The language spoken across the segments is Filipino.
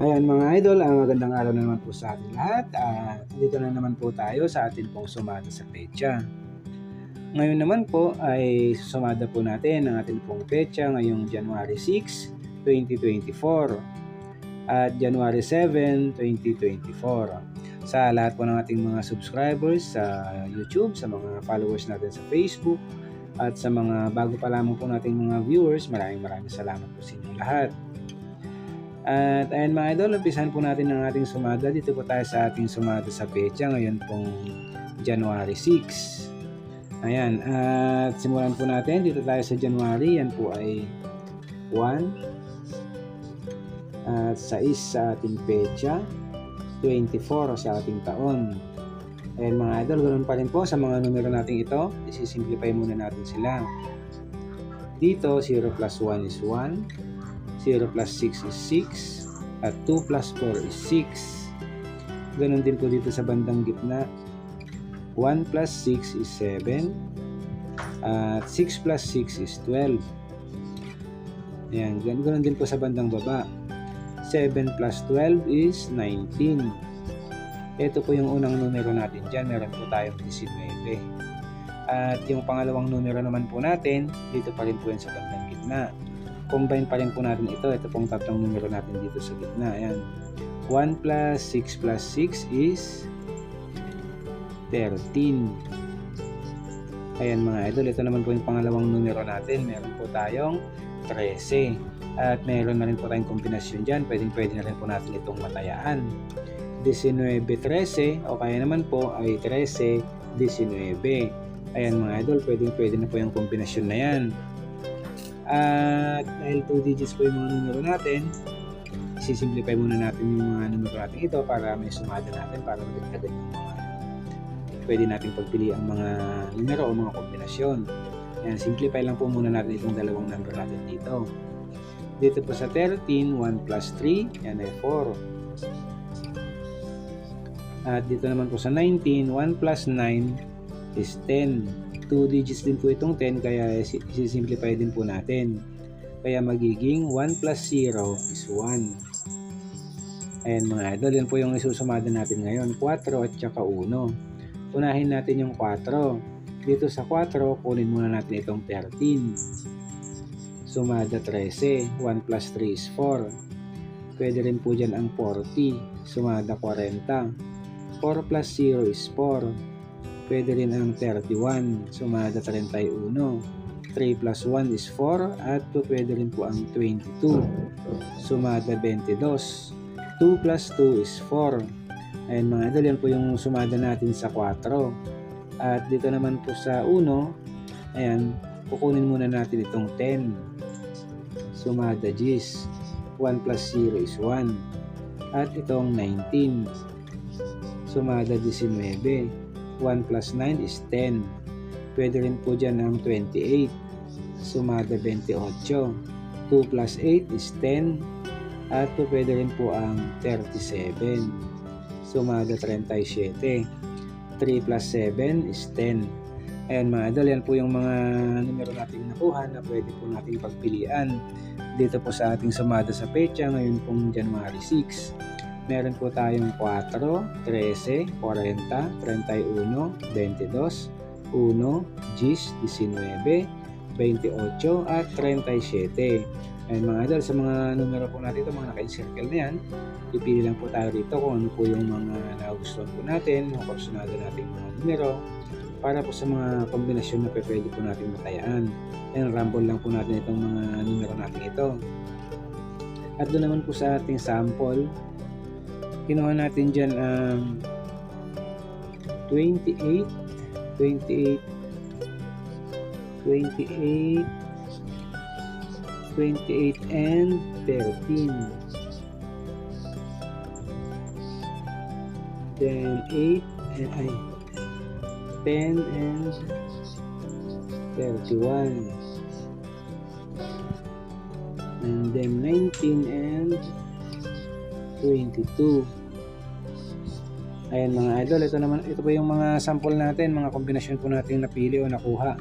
Ayan mga idol, ang magandang araw na naman po sa ating lahat. At dito na naman po tayo sa atin pong sumada sa pecha. Ngayon naman po ay sumada po natin ang ating pong pecha ngayong January 6, 2024 at January 7, 2024. Sa lahat po ng ating mga subscribers sa YouTube, sa mga followers natin sa Facebook, at sa mga bago pa lamang po nating mga viewers, maraming maraming salamat po sa inyo lahat. At ayan mga idol, umpisahan po natin ang ating sumada. Dito po tayo sa ating sumada sa pecha ngayon pong January 6. Ayan, at simulan po natin. Dito tayo sa January, yan po ay 1 at 6 sa ating pecha, 24 sa ating taon. Ayan mga idol, ganoon pa rin po sa mga numero natin ito. Isisimplify muna natin sila. Dito, 0 plus 1 is 1. 0 plus 6 is 6 at 2 plus 4 is 6 ganon din po dito sa bandang gitna. 1 plus 6 is 7 at 6 plus 6 is 12 Ayan, gan ganon din po sa bandang baba. 7 plus 12 is 19 ito po yung unang numero natin dyan. Meron po tayong 19 at yung pangalawang numero naman po natin dito pa rin po yan sa bandang gitna combine pa rin po natin ito. Ito pong tatlong numero natin dito sa gitna. Ayan. 1 plus 6 plus 6 is 13. Ayan mga idol, ito naman po yung pangalawang numero natin. Meron po tayong 13. At meron na rin po tayong kombinasyon dyan. Pwedeng pwede na rin po natin itong matayaan. 19-13 o kaya naman po ay 13-19. Ayan mga idol, pwedeng pwede na po yung kombinasyon na yan. At dahil 2 digits po yung mga numero natin, sisimplify muna natin yung mga numero natin ito para may sumada natin para magdagdagan yung mga pwede natin pagpili ang mga numero o mga kombinasyon. Yan, simplify lang po muna natin itong dalawang number natin dito. Dito po sa 13, 1 plus 3, yan ay 4. At dito naman po sa 19, 1 plus 9 is 10. 2 digits din po itong 10 kaya isi-simplify din po natin. Kaya magiging 1 plus 0 is 1. Ayan mga idol, yan po yung isusumada natin ngayon. 4 at saka 1. Unahin natin yung 4. Dito sa 4, kunin muna natin itong 13. Sumada 13. 1 plus 3 is 4. Pwede rin po dyan ang 40. Sumada 40. 4 plus 0 is 4 Pwede rin ang 31, sumada 31. 3 plus 1 is 4 at pwede rin po ang 22, sumada 22. 2 plus 2 is 4. Ayan mga idol, yan po yung sumada natin sa 4. At dito naman po sa 1, ayan, kukunin muna natin itong 10. Sumada 10. 1 plus 0 is 1. At itong 19. Sumada 19. 1 plus 9 is 10. Pwede rin po dyan ang 28. Sumada 28. 2 plus 8 is 10. At po pwede rin po ang 37. Sumada 37. 3 plus 7 is 10. Ayan mga idol, yan po yung mga numero nating nakuha na pwede po nating pagpilian dito po sa ating sumada sa pecha ngayon pong January 6 meron po tayong 4, 13, 40, 31, 22, 1, 10, 19, 28 at 37. Ayun mga idol, sa mga numero po natin ito, mga naka-encircle na yan, ipili lang po tayo rito kung ano po yung mga nagustuhan po natin, mga personado natin mga numero, para po sa mga kombinasyon na pwede po natin matayaan. Ayan, rumble lang po natin itong mga numero natin ito. At doon naman po sa ating sample, kinuha natin dyan um, 28 28 28 28 and 13 then 8 and ay 10 and 31 and then 19 and 22. Ayan mga idol, ito naman ito po yung mga sample natin, mga kombinasyon po natin napili o nakuha.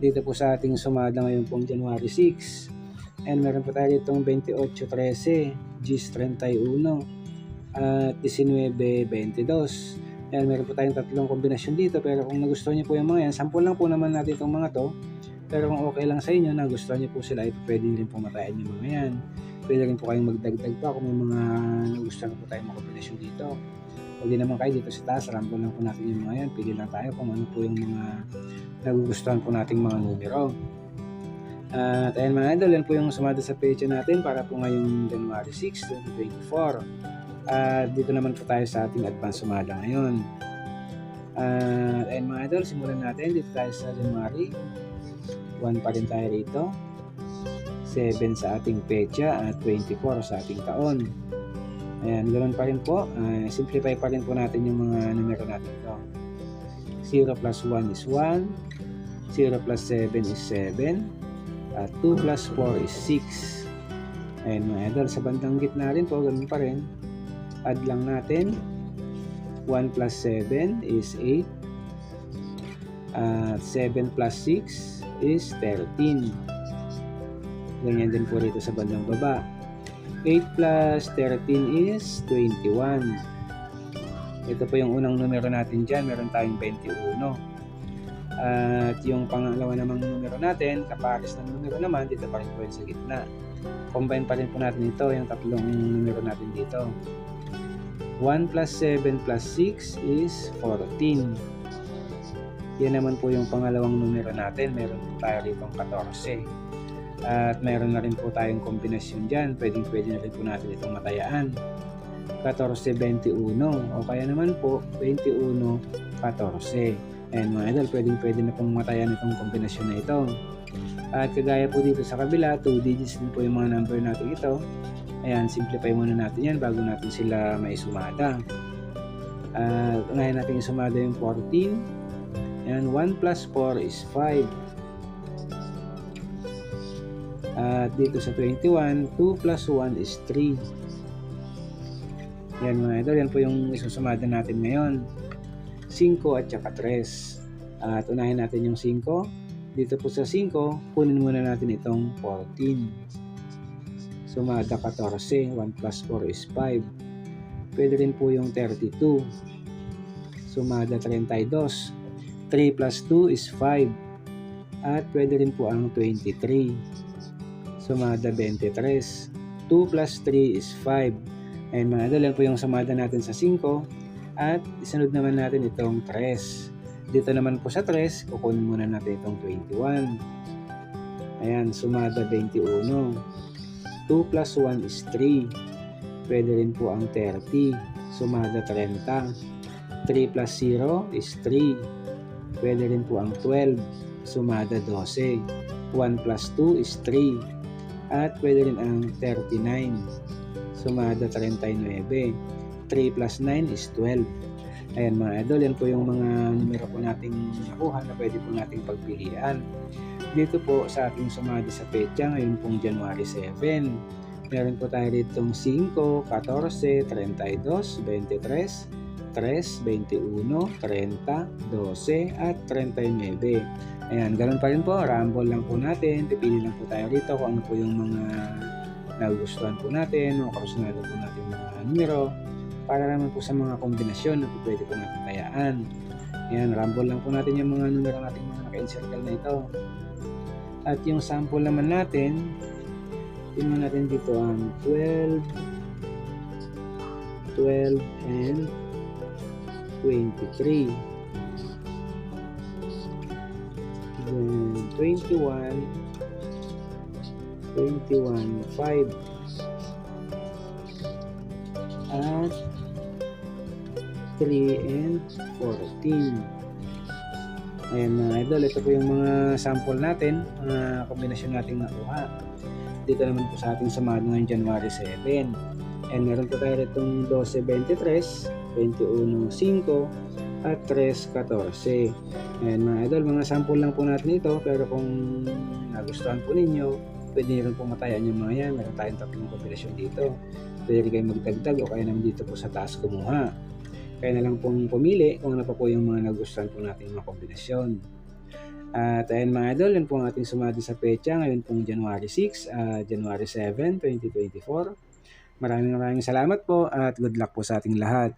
Dito po sa ating sumada ngayon pong January 6. And meron po tayo itong 28-13, GIS 31 at 1922. Ayan, meron po tayong tatlong kombinasyon dito pero kung nagustuhan niyo po yung mga yan, sample lang po naman natin itong mga to. Pero kung okay lang sa inyo, nagustuhan niyo po sila, ay pwede rin po matayan yung mga yan. Pwede rin po kayong magdagdag pa kung may mga nagustuhan po tayong mga dito. Pag di naman kayo dito sa taas, sample lang po natin yung mga yan. Pili lang tayo kung ano po yung mga nagugustuhan po nating mga numero. At ayan mga idol, yan po yung sumada sa page natin para po ngayong January 6, 2024. At dito naman po tayo sa ating advance sumada ngayon. At ayun mga idol, simulan natin dito tayo sa January. 1 pa rin tayo rito. 7 sa ating pecha at 24 sa ating taon. Ayan, ganoon pa rin po. Uh, simplify pa rin po natin yung mga numero natin ito. 0 plus 1 is 1. 0 plus 7 is 7. At 2 plus 4 is 6. Ayan mga idol, sa bandang gitna rin po, ganun pa rin add lang natin 1 plus 7 is 8 at 7 plus 6 is 13 ganyan din po rito sa bandang baba 8 plus 13 is 21 ito po yung unang numero natin dyan meron tayong 21 at yung pangalawa namang numero natin kapares ng numero naman dito pa rin po sa gitna combine pa rin po natin ito yung tatlong numero natin dito 1 plus 7 plus 6 is 14. Yan naman po yung pangalawang numero natin. Meron po tayo rito 14. At meron na rin po tayong kombinasyon dyan. Pwedeng pwede na rin po natin itong matayaan. 14-21 o kaya naman po 21-14. Ayan mga idol, pwedeng pwede na pong matayan itong kombinasyon na ito. At kagaya po dito sa kabila, 2 digits din po yung mga number natin ito. Ayan, simplify muna natin yan bago natin sila maisumada. At uh, unahin natin isumada yung 14. Ayan, 1 plus 4 is 5. At dito sa 21, 2 plus 1 is 3. Yan mga idol, yan po yung isusumada natin ngayon. 5 at saka 3. At unahin natin yung 5. Dito po sa 5, kunin muna natin itong 14. Sumada 14, 1 plus 4 is 5. Pwede rin po yung 32. Sumada 32. 3 plus 2 is 5. At pwede rin po ang 23. Sumada 23. 2 plus 3 is 5. Ayan mga idol, po yung sumada natin sa 5. At isunod naman natin itong 3. Dito naman po sa 3, kukunin muna natin itong 21. Ayan, sumada 21. 2 plus 1 is 3. Pwede rin po ang 30. Sumada 30. 3 plus 0 is 3. Pwede rin po ang 12. Sumada 12. 1 plus 2 is 3. At pwede rin ang 39. Sumada 39. 3 plus 9 is 12. Ayan mga idol, yan po yung mga numero po nating nakuha na pwede po nating pagpilian. Dito po sa ating sumada sa petsa ngayon pong January 7. Meron po tayo ditong 5, 14, 32, 23, 3, 21, 30, 12, at 39. Ayan, ganun pa rin po. Rumble lang po natin. Pipili lang po tayo rito kung ano po yung mga nagugustuhan po natin, mga karusunado po natin mga numero para naman po sa mga kombinasyon na pwede po natin tayaan. Ayan, rumble lang po natin yung mga numero natin mga naka-encircle na ito. At yung sample naman natin, tingnan natin dito ang 12, 12 and 23. Then 21, 21, 5. At 3 and 14. Ayan mga idol, ito po yung mga sample natin, mga kombinasyon nating nakuha. Dito naman po sa ating samado ngayong January 7. And meron po tayo itong 12.23, 21.5, at 3.14. Ayan mga idol, mga sample lang po natin ito, pero kung nagustuhan po ninyo, pwede nyo rin po matayan yung mga yan. Meron tayong tatlong kombinasyon dito. Pwede kayo magdagdag o kaya naman dito po sa taas kumuha. Kaya na lang pong pumili kung ano pa po yung mga nagustuhan po natin mga kombinasyon. At ayun mga idol, yun po ang ating sumadi sa pecha ngayon pong January 6, uh, January 7, 2024. Maraming maraming salamat po at good luck po sa ating lahat.